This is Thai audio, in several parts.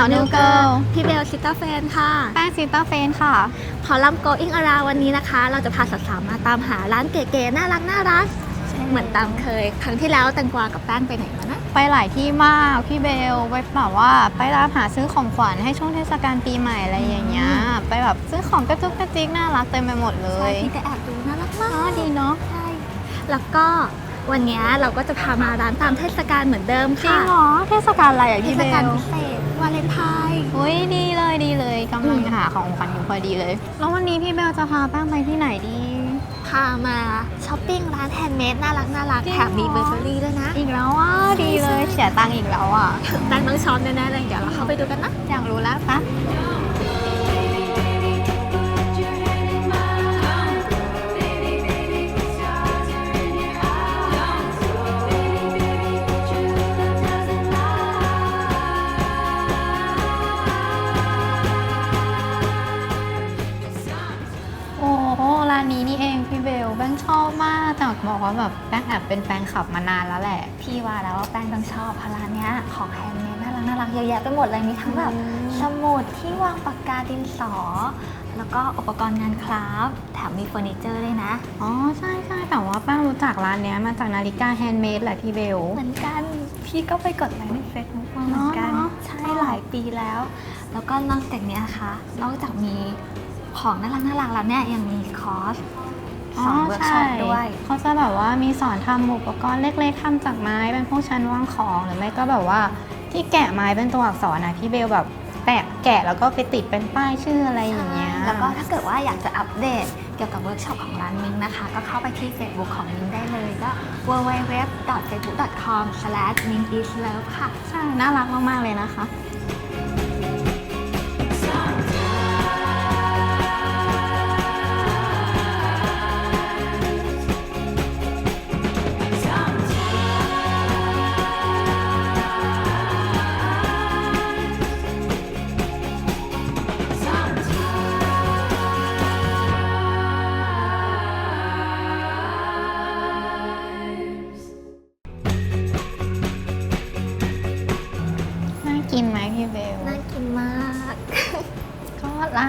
สาวๆ New Girl พี่เบลชิตาเฟนค่ะ แป้งซิสเตอร์เฟนค่ะ ขอลำโกอิงอาราวันนี้นะคะ เราจะพาสาวๆมาตามหาร้านเก๋ๆน่ารักน่ารัก เหมือนตามเคย ครั้งที่แล้วแตงกวากับแป้งไปไหนมานะ ไปหลายที่มากพี่เบลไปแบบว่าไปร้านหาซื้อของขวัญให้ช่วงเทศกาลปีใหม่อะไรอย่างเงี้ย ไปแบบซื้อของกระจุกกระจิกน่ารักเต็มไปหมดเลใช่ยพี่ก็แอบดูน่ารักมาก อ๋อดีเนาะใช่ แล้วก็วันนี้เราก็จะพามาร้านตามเทศกาลเหมือนเดิมจริงค่ะเหรอเทศกาลอะไรอะเทพี่ศเบกาลลพิเศษ วาเลนไทน์อุ้ยดีเลยดีเลยกำลังอืมหาของขวัญอยู่พอดีเลย แล้ววันนี้พี่เบลจะพาแป้งไปที่ไหนดี พามาช้อปปิ้งร้านแฮนด์เมดน่ารักน่ารักจริงแถมมีเหรอ เบเกอรี่ด้วยนะ อีกแล้วอะดีเลยเสียตังค์อีกแล้วอะแป้งต้องช้อนแน่ๆเลยเดี๋ยวเราเข้าไปดูกันนะ อยากรู้แล้วปะ เป็นแฟนคลับมานานแล้วแหละ พี่ว่าแล้วว่าแป้งต้องชอบเพราะร้านเนี้ยของแฮนด์เมดน่ารักน่ารักเยอะแยะไปหมดเลยมีทั้งแบบอืมสมุดที่วางปากกาดินสอ แล้วก็อุปกรณ์งานคราฟต์แถมมีเฟอร์นิเจอร์ด้วยนะ อ๋อใช่ใช่แต่ว่าแป้งรู้จักร้านเนี้ยมาจากนาฬิกาแฮนด์เมดแหละพี่เบล เหมือนกันพี่ก็ไปกดไลค์ในเฟซบุ๊กมาเหมือนกันเนอะใช่หลายปีแล้ว แล้วก็นอกจากเนี้ยนะคะนอกจากมีของน่ารักน่ารักแล้วเนี่ยยังมีคอร์ส สอนเวิร์กช็อปด้วย เขาจะแบบว่ามีสอนทำอุปกรณ์เล็ก ๆทำจากไม้เป็นพวกชั้นวางของหรือไม่ก็แบบว่าที่แกะไม้เป็นตัวอักษรนะพี่เบลแบบแตะแกะแล้วก็ไปติดเป็นป้ายชื่ออะไรอย่างเงี้ย แล้วก็ถ้าเกิดว่าอยากจะอัปเดตเกี่ยวกับเวิร์กช็อปของร้านมิงนะคะ ก็เข้าไปที่ Facebook ของมิงได้เลยก็ www.facebook.com/mingislove ค่ะ ใช่ น่ารักมาก ๆ เลยนะคะ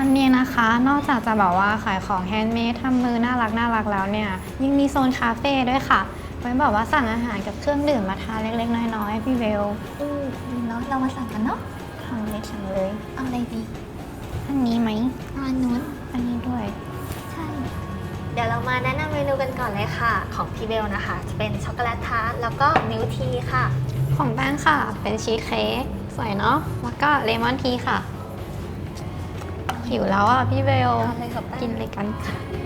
านเนี้นะคะ นอกจากจะแบบว่าขายของแฮนด์เมดทำมือน่ารักน่ารักแล้วเนี่ย ยังมีโซนคาเฟ่ด้วยค่ะไว้แบบว่าสั่งอาหารกับเครื่องดื่มมาทานเล็กๆ น้อยๆ พี่เบลอืมดีเนาะเรามาสั่งกันเนาะทำเลยสั่งเลยเอาอะไรดีอันนี้ไหมเอาอันนู้นอันนี้ด้วยใช่เดี๋ยวเรามาแนะนำเมนูกันก่อนเลยค่ะ ของพี่เบลนะคะ จะเป็นช็อกโกแลตทาร์ตแล้วก็มิลทีค่ะ ของแป้งค่ะ เป็นชีสเค้กสวยเนาะแล้วก็เลมอนทีค่ะ หิวแล้วอะพี่เบลกินเลยกันค่ะ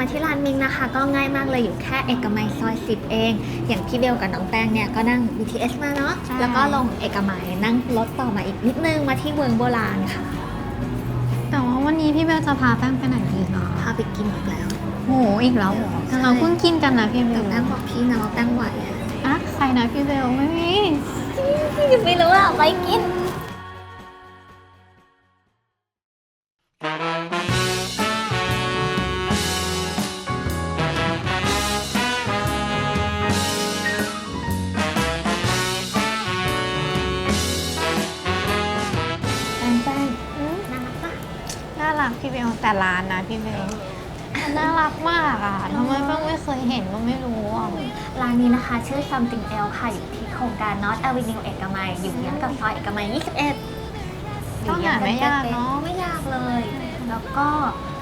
มาที่ร้านมิงนะคะ ก็ง่ายมากเลยอยู่แค่เอกมัยซอย 10 เอง อย่างพี่เบลกับน้องแป้งเนี่ยก็นั่ง BTS มาเนาะใช่ แล้วก็ลงเอกมัยนั่งรถต่อมาอีกนิดนึงมาที่เมืองโบราณค่ะแต่ว่าวันนี้พี่เบลจะพาแป้งไปไหนอีกอะพาไปกินอีกแล้วโหอีกแล้วเหรอใช่เราเพิ่งกินกันนะพี่เบแต่ลแป้งบอกพี่นะว่าแป้งไหวอะอะใครนะพี่เบลไม่มียังไม่รู้อะไปกิน แต่ร้านนะพี่เบลน่ารักมากอะทำไมแป้งไม่เคยเห็นก็ไม่รู้อะร้านนี้นะคะชื่อ Something Else ค่ะ อยู่ที่โครงการ North Avenue เอกมัย อยู่เยื้องกับซอยเอกมัย 21ก็หาไม่ยากเนอะไม่ยากเลย แล้วก็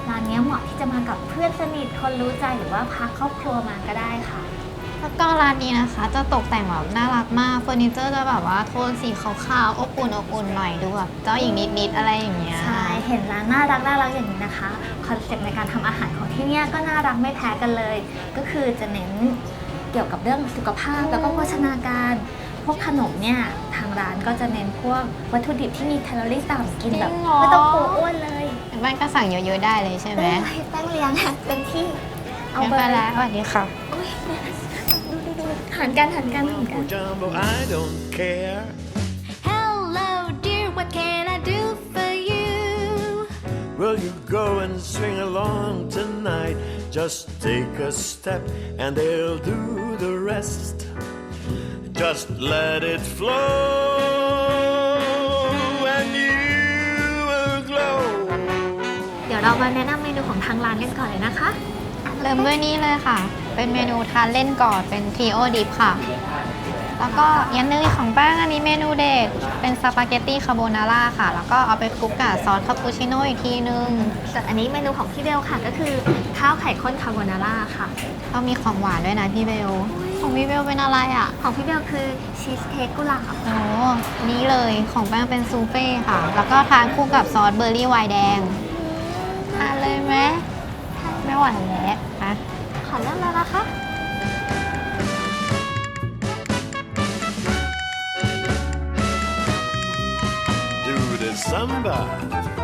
ร้านเนี้ยเหมาะที่จะมากับเพื่อนสนิทคนรู้ใจหรือว่าพาครอบครัวมาก็ได้ค่ะ แล้วก็ร้านนี้นะคะ จะตกแต่งแบบน่ารักมากเฟอร์นิเจอร์จะแบบว่าโทนสีขาวๆอบอุ่นอบอุ่นหน่อยดูแบบเจ้าหญิงนิดๆอะไรอย่างเงี้ย ใช่เห็นร้านน่ารักน่ารักอย่างนี้นะคะคอนเซ็ปต์ในการทำอาหารของที่เนี่ยก็น่ารักไม่แพ้กันเลย ก็คือจะเน้นเกี่ยวกับเรื่องสุขภาพแล้วก็โภชนาการ พวกขนมเนี่ยทางร้านก็จะเน้นพวกวัตถุดิบที่มีแคลอรี่ต่ำกินแบบจริงเหรอไม่ต้องกลัวอ้วนเลยบ้านก็สั่งเยอะๆได้เลยใช่ไหมได้แป้งเลี้ยงเต็มที่เอางั้นเบอไปร์แล้วสวัสดีค่ะอุ๊ยดูดูดู หันกันหันกันหันกัน Jumbo jumbo, I don't care. Hello, dear, what can I do for you? Will you go and swing along tonight? Just take a step and they'll do the rest. Just let it flow and you will glow. เดี๋ยวเรามาแนะนำเมนูของทางร้านกันก่อนเลยนะคะ เริ่มด้วยนี่เลยค่ะ เป็นเมนูทานเล่นก่อนเป็นทริโอดิฟค่ะ แล้วก็ยันนึงของแป้งอันนี้เมนูเด็ดเป็นสปาเกตตี้คาโบนาร่าค่ะ แล้วก็เอาไปคลุกกับซอสคาปูชิโน่อีกทีนึง ส่วนอันนี้เมนูของพี่เบลค่ะก็คือข้าวไข่ข้นคาโบนาร่าค่ะก็มีของหวานด้วยนะพี่เบล ของพี่เบลเป็นอะไรอะ ของพี่เบลคือชีสเค้กกุหลาบโอ้นี่เลยของแป้งเป็นซูเฟ่ค่ะ แล้วก็ทานคู่กับซอสเบอร์รี่ไวน์แดงทานเลยไหมไม่ไหวแล้ว นะขอเริ่มแล้วนะคะ Do the samba.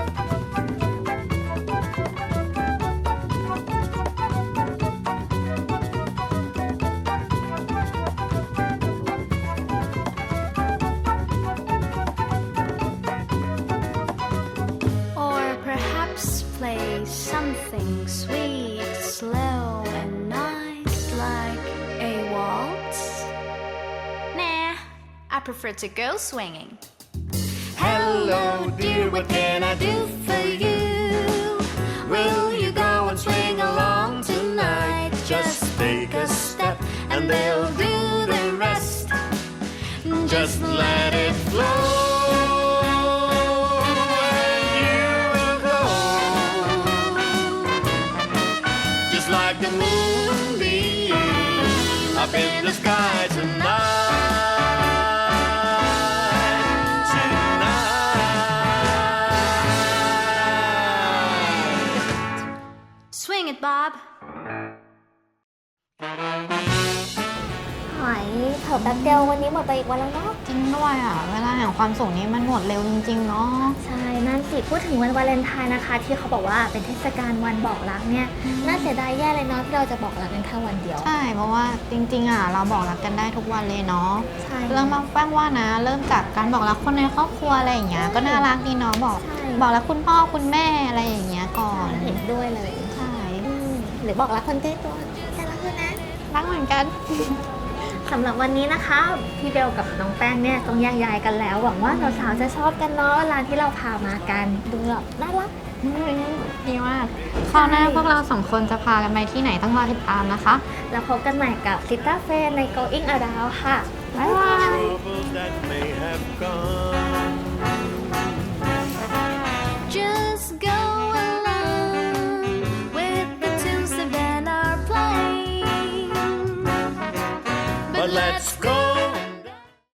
Prefer to go swinging. Hello, dear, what can I do for you? Will you go and swing along tonight? Just take a step and they'll do the rest. Just let it flow. you will glow. Just like the moonbeam up in the sky. Tonight. Swing it, Bob. หอยเถอะแป๊บเดียววันนี้หมดไปอีกวันแล้วเนาะ จริงด้วยอะ เวลาแห่งความสุขนี้มันหมดเร็วจริงๆเนาะ ใช่ นั่นสิ พูดถึงวันวาเลนไทน์นะคะ ที่เขาบอกว่าเป็นเทศกาลวันบอกรักเนี่ย น่าเสียดายแย่เลยเนาะที่เราจะบอกรักกันแค่วันเดียว ใช่ เพราะว่าจริงๆอะเราบอกรักกันได้ทุกวันเลยเนาะ ใช่เริ่มบางแป้งว่านะ เริ่มจากการบอกรักคนในครอบครัวอะไรอย่างเงี้ย ก็น่ารักดีเนาะบอก ใช่บอกรักคุณพ่อคุณแม่อะไรอย่างเงี้ยก่อน เห็นด้วยเลยใช่อืม หรือบอกรักคนใกล้ตัวแต่ละคนนะรักเหมือนกัน สำหรับวันนี้นะคะ พี่เบลกับน้องแป้งเนี่ยต้องแยกย้ายกันแล้ว หวังว่าสาวๆจะชอบกันเนาะร้านที่เราพามากันดูแบบน่ารัก ดีมากคราวหน้าพวกเราสองคนจะพากันไปที่ไหนต้องรอติดตามนะคะ แล้วพบกันใหม่กับซิต้าเฟใน Going Around ค่ะ บ๊ายบาย Troubles that may have gone.